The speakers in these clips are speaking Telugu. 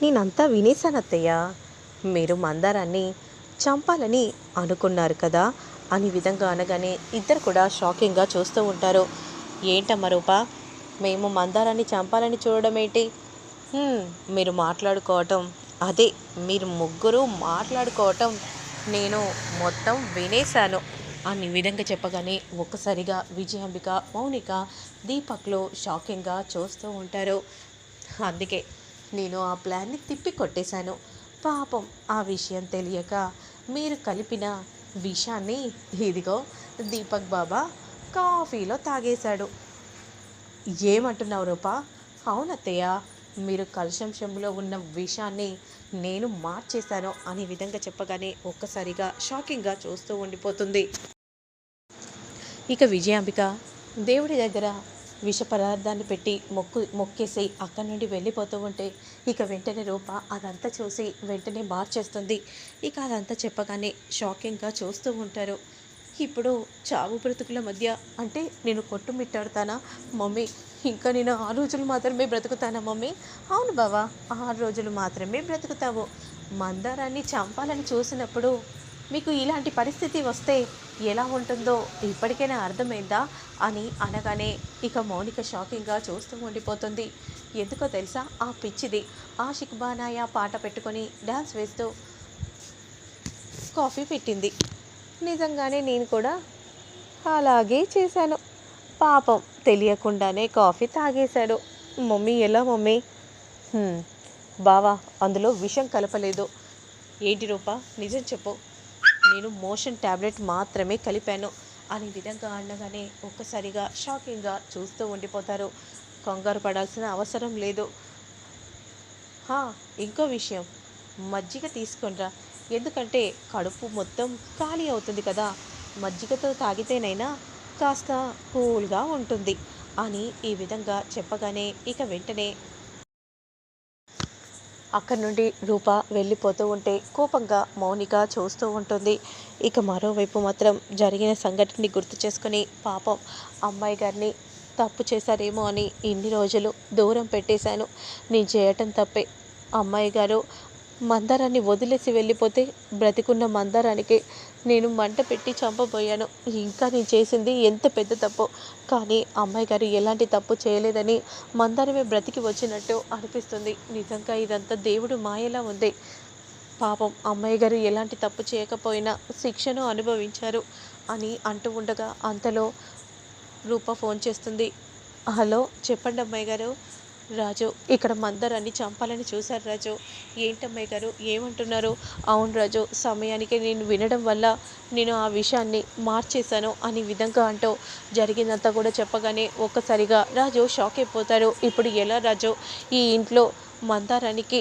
నేనంతా వినేశాను అత్తయ్య మీరు మందారాన్ని చంపాలని అనుకున్నారు కదా? అని విధంగా అనగానే ఇద్దరు కూడా షాకింగ్గా చూస్తూ ఉంటారు. ఏంటమ్మా రూప? మేము మందారాన్ని చంపాలని చూడడం ఏంటి? మీరు మాట్లాడుకోవటం. అదే మీరు ముగ్గురు మాట్లాడుకోవటం నేను మొత్తం వినేశాను. అని విధంగా చెప్పగానే ఒక్కసారిగా విజయాంబిక మౌనిక దీపక్లో షాకింగ్గా చూస్తూ ఉంటారు. అందుకే నేను ఆ ప్లాన్ని తిప్పి కొట్టేశాను. పాపం ఆ విషయం తెలియక మీరు కలిపిన విషాన్ని ఇదిగో దీపక్ బాబా కాఫీలో తాగేశాడు. ఏమంటున్నావు రూపా? అవునత్తయ్య మీరు కలుషంశంలో ఉన్న విషాన్ని నేను మార్చేశాను అనే విధంగా చెప్పగానే ఒక్కసారిగా షాకింగ్గా చూస్తూ ఉండిపోతుంది. ఇక విజయాంబిక దేవుడి దగ్గర విష పదార్థాన్ని పెట్టి మొక్కు మొక్కేసి అక్కడి నుండి వెళ్ళిపోతూ ఉంటే ఇక వెంటనే రూప అదంతా చూసి వెంటనే మార్చేస్తుంది. ఇక అదంతా చెప్పగానే షాకింగ్గా చూస్తూ ఉంటారు. ఇప్పుడు చావు బ్రతుకుల మధ్య అంటే నేను కొట్టుమిట్టాడుతానా మమ్మీ? ఇంకా నేను ఆరు రోజులు మాత్రమే బ్రతుకుతానా మమ్మీ? అవును బావా ఆరు రోజులు మాత్రమే బ్రతుకుతావు. మందారాన్ని చంపాలని చూసినప్పుడు మీకు ఇలాంటి పరిస్థితి వస్తే ఎలా ఉంటుందో ఇప్పటికైనా అర్థమైందా అని అనగానే ఇక మౌనిక షాకింగ్గా చూస్తూ ఉండిపోతుంది. ఎందుకో తెలుసా? ఆ పిచ్చిది. ఆషిక్ బానాయా పాట పెట్టుకొని డ్యాన్స్ వేస్తూ కాఫీ పెట్టింది. నిజంగానే నేను కూడా అలాగే చేశాను. పాపం తెలియకుండానే కాఫీ తాగేశాడు. మమ్మీ ఎలా మమ్మీ? బావా అందులో విషం కలపలేదు. ఏంటి రూపా? నిజం చెప్పు. నేను మోషన్ ట్యాబ్లెట్ మాత్రమే కలిపాను. అనే విధంగా అనగానే ఒక్కసారిగా షాకింగ్గా చూస్తూ ఉండిపోతారు. కంగారు పడాల్సిన అవసరం లేదు. హా, ఇంకో విషయం. మజ్జిగ తీసుకుండ్రా. ఎందుకంటే కడుపు మొత్తం ఖాళీ అవుతుంది కదా. మజ్జిగతో తాగితేనైనా కాస్త కూల్గా ఉంటుంది అని ఈ విధంగా చెప్పగానే ఇక వెంటనే అక్కడి నుండి రూప వెళ్ళిపోతూ ఉంటే కోపంగా మౌనిక చూస్తూ ఉంటుంది. ఇక మరోవైపు మాత్రం జరిగిన సంఘటనని గుర్తు చేసుకుని పాపం అమ్మాయి గారిని తప్పు చేశారేమో అని ఇన్ని రోజులు దూరం పెట్టేశాను. నేను చేయటం తప్పే. అమ్మాయి గారు మందారాన్ని వదిలేసి వెళ్ళిపోతే బ్రతికున్న మందారానికి నేను మంట పెట్టి చంపబోయాను. ఇంకా నేను చేసింది ఎంత పెద్ద తప్పు. కానీ అమ్మాయి గారు ఎలాంటి తప్పు చేయలేదని మందారమే బ్రతికి వచ్చినట్టు అనిపిస్తుంది. నిజంగా ఇదంతా దేవుడు మాయలా ఉంది. పాపం అమ్మాయి గారు ఎలాంటి తప్పు చేయకపోయినా శిక్షను అనుభవించారు అని అంటూ ఉండగా అంతలో రూప ఫోన్ చేస్తుంది. హలో చెప్పండి అమ్మాయి గారు. రాజు ఇక్కడ మందరాన్ని చంపాలని చూశారు రాజు. ఏంటమ్మాయి గారు ఏమంటున్నారు? అవును రాజు సమయానికి నేను వినడం వల్ల నేను ఆ విషయాన్ని మార్చేశాను అనే విధంగా అంటూ జరిగిందంతా కూడా చెప్పగానే ఒక్కసారిగా రాజు షాక్ అయిపోతారు. ఇప్పుడు ఎలా రాజు? ఈ ఇంట్లో మందారానికి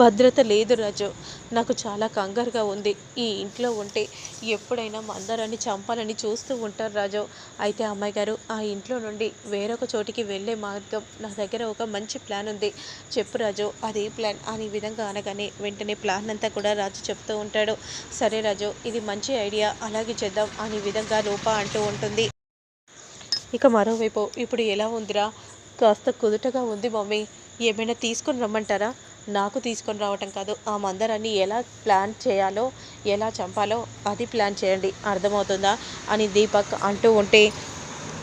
భద్రత లేదు రాజు. నాకు చాలా కంగారుగా ఉంది. ఈ ఇంట్లో ఉంటే ఎప్పుడైనా మందరాన్ని చంపాలని చూస్తూ ఉంటారు రాజు. అయితే అమ్మాయి గారు ఆ ఇంట్లో నుండి వేరొక చోటికి వెళ్ళే మార్గం నా దగ్గర ఒక మంచి ప్లాన్ ఉంది. చెప్పు రాజు అది ప్లాన్ అని విధంగా అనగానే వెంటనే ప్లాన్ అంతా కూడా రాజు చెప్తూ ఉంటాడు. సరే రాజు ఇది మంచి ఐడియా అలాగే చేద్దాం అనే విధంగా రూప అంటూ ఉంటుంది. ఇక మరోవైపు ఇప్పుడు ఎలా ఉందిరా? కాస్త కుదుటగా ఉంది మమ్మీ. ఏమైనా తీసుకుని రమ్మంటారా? నాకు తీసుకొని రావటం కాదు. ఆ మందరాన్ని ఎలా ప్లాన్ చేయాలో ఎలా చంపాలో అది ప్లాన్ చేయండి. అర్థమవుతుందా? అని దీపక్ అంటూ ఉంటే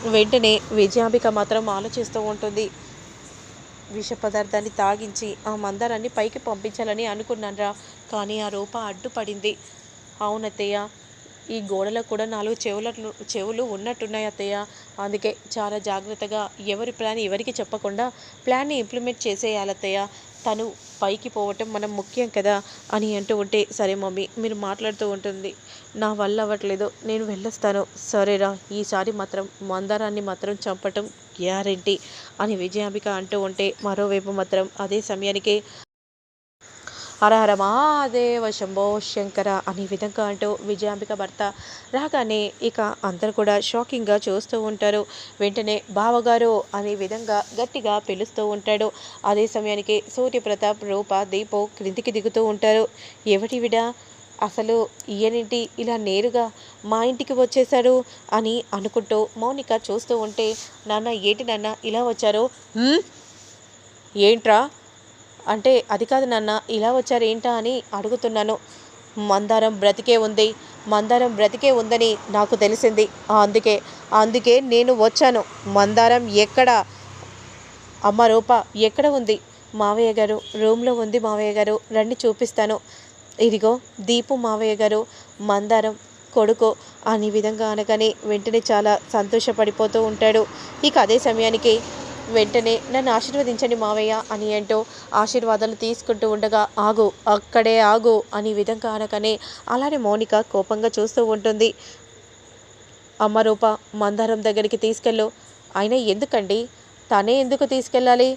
వెంటనే విజయాంబిక మాత్రం ఆలోచిస్తూ ఉంటుంది. విష పదార్థాన్ని తాగించి ఆ మందారాన్ని పైకి పంపించాలని అనుకున్నానురా. కానీ ఆ రూప అడ్డుపడింది. అవునత్తయ్య ఈ గోడలకు కూడా నాలుగు చెవుల చెవులు ఉన్నట్టున్నాయి అత్తయ్య. అందుకే చాలా జాగ్రత్తగా ఎవరి ప్లాన్ ఎవరికి చెప్పకుండా ప్లాన్ని ఇంప్లిమెంట్ చేసేయాలి అత్తయ్య తను పైకి పోవటం మనం ముఖ్యం కదా అని అంటూ ఉంటే సరే మమ్మీ మీరు మాట్లాడుతూ ఉంటుంది. నా వల్ల అవ్వట్లేదు నేను వెళ్ళొస్తాను. సరేరా ఈసారి మాత్రం మందారాన్ని మాత్రం చంపటం గ్యారెంటీ అని విజయాంబిక అంటూ ఉంటే మరోవైపు మాత్రం అదే సమయానికి హరహర మహాదేవ శంభో శంకర అనే విధంగా అంటూ విజయాంబిక భర్త రాగానే ఇక అందరు కూడా షాకింగ్గా చూస్తూ ఉంటారు. వెంటనే బావగారు అనే విధంగా గట్టిగా పిలుస్తూ ఉంటాడు. అదే సమయానికి సూర్యప్రతాప్ రూప దీపో క్రిందికి దిగుతూ ఉంటారు. ఎవటివిడా అసలు ఈయనేంటి? ఇలా నేరుగా మా ఇంటికి వచ్చేశాడు? అని అనుకుంటూ మౌనిక చూస్తూ ఉంటే నాన్న ఏంటి నాన్న? ఇలా వచ్చారు? ఏంట్రా? అంటే అది కాదు నాన్న ఇలా వచ్చారు ఏంటా అని అడుగుతున్నాను. మందారం బ్రతికే ఉంది. మందారం బ్రతికే ఉందని నాకు తెలిసింది. అందుకే అందుకే నేను వచ్చాను. మందారం ఎక్కడ? అమ్మ రూప ఎక్కడ ఉంది? మావయ్య గారు రూమ్లో ఉంది మావయ్య గారు. రండి చూపిస్తాను. ఇదిగో దీపు మావయ్య గారు మందారం కొడుకు అని విధంగా అనగానే వెంటనే చాలా సంతోషపడిపోతూ ఉంటాడు. ఇక అదే సమయానికి వెంటనే నన్ను ఆశీర్వదించండి మావయ్య అని ఏంటో ఆశీర్వాదాలు తీసుకుంటూ ఉండగా ఆగు అక్కడే ఆగు అని విధంగా అనగానే అలానే మౌనిక కోపంగా చూస్తూ ఉంటుంది. అమ్మ రూప మందారం దగ్గరికి తీసుకెళ్ళు. అయినా ఎందుకండి? తనే ఎందుకు తీసుకెళ్ళాలి?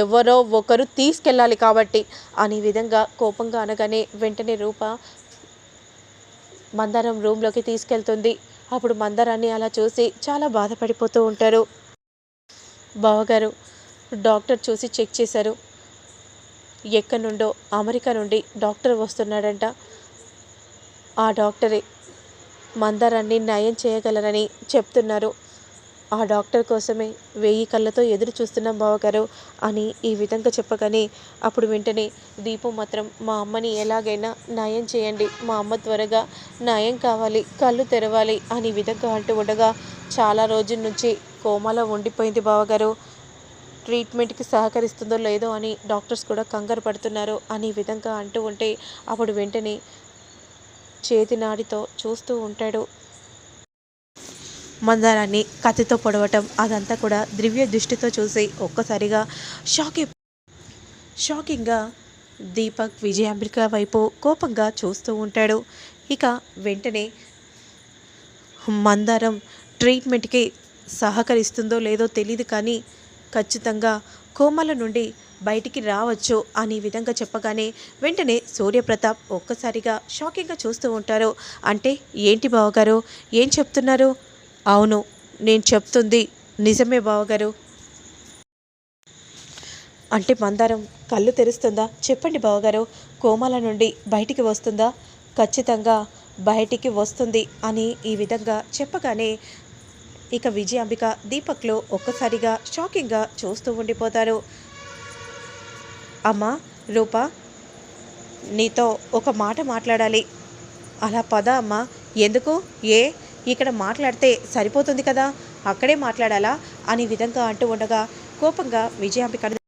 ఎవరో ఒకరు తీసుకెళ్ళాలి కాబట్టి అనే విధంగా కోపంగా అనగానే వెంటనే రూప మందారం రూమ్లోకి తీసుకెళ్తుంది. అప్పుడు మందారాన్ని అలా చూసి చాలా బాధపడిపోతూ ఉంటారు. బావగారు డాక్టర్ చూసి చెక్ చేశారు. ఎక్కడి నుండో అమెరికా నుండి డాక్టర్ వస్తున్నాడంట. ఆ డాక్టరే మందారాన్ని నయం చేయగలరని చెప్తున్నారు. ఆ డాక్టర్ కోసమే వెయ్యి కళ్ళతో ఎదురు చూస్తున్నాం బావగారు అని ఈ విధంగా చెప్పగానే అప్పుడు వెంటనే దీపు మాత్రం మా అమ్మని ఎలాగైనా నయం చేయండి. మా అమ్మ త్వరగా నయం కావాలి కళ్ళు తెరవాలి అని విధంగా అంటూ ఉండగా చాలా రోజుల నుంచి కోమాలో ఉండిపోయింది బావగారు. ట్రీట్మెంట్కి సహకరిస్తుందో లేదో అని డాక్టర్స్ కూడా కంగారు పడుతున్నారు అని విధంగా అంటూ ఉంటే అప్పుడు వెంటనే చేతి నాడితో చూస్తూ ఉంటాడు. మందారాన్ని కత్తితో పొడవటం అదంతా కూడా దివ్య దృష్టితో చూసి ఒక్కసారిగా షాకింగ్ షాకింగ్గా దీపక్ విజయాంబిక వైపు కోపంగా చూస్తూ ఉంటాడు. ఇక వెంటనే మందారం ట్రీట్మెంట్కి సహకరిస్తుందో లేదో తెలియదు కానీ ఖచ్చితంగా కోమల నుండి బయటికి రావచ్చు అనే విధంగా చెప్పగానే వెంటనే సూర్యప్రతాప్ ఒక్కసారిగా షాకింగ్గా చూస్తూ ఉంటారు. అంటే ఏంటి బావగారు? ఏం చెప్తున్నారు? అవును నేను చెప్తుంది నిజమే బావగారు. అంటే మందారం కళ్ళు తెరుస్తుందా? చెప్పండి బావగారు కోమల నుండి బయటికి వస్తుందా? ఖచ్చితంగా బయటికి వస్తుంది అని ఈ విధంగా చెప్పగానే ఇక విజయాంబిక దీపక్లో ఒక్కసారిగా షాకింగ్గా చూస్తూ ఉండిపోతారు. అమ్మా రూప నీతో ఒక మాట మాట్లాడాలి. అలా పద అమ్మా. ఎందుకు? ఏ? ఇక్కడ మాట్లాడితే సరిపోతుంది కదా? అక్కడే మాట్లాడాలా? అని విధంగా అంటూ ఉండగా కోపంగా విజయాంబిక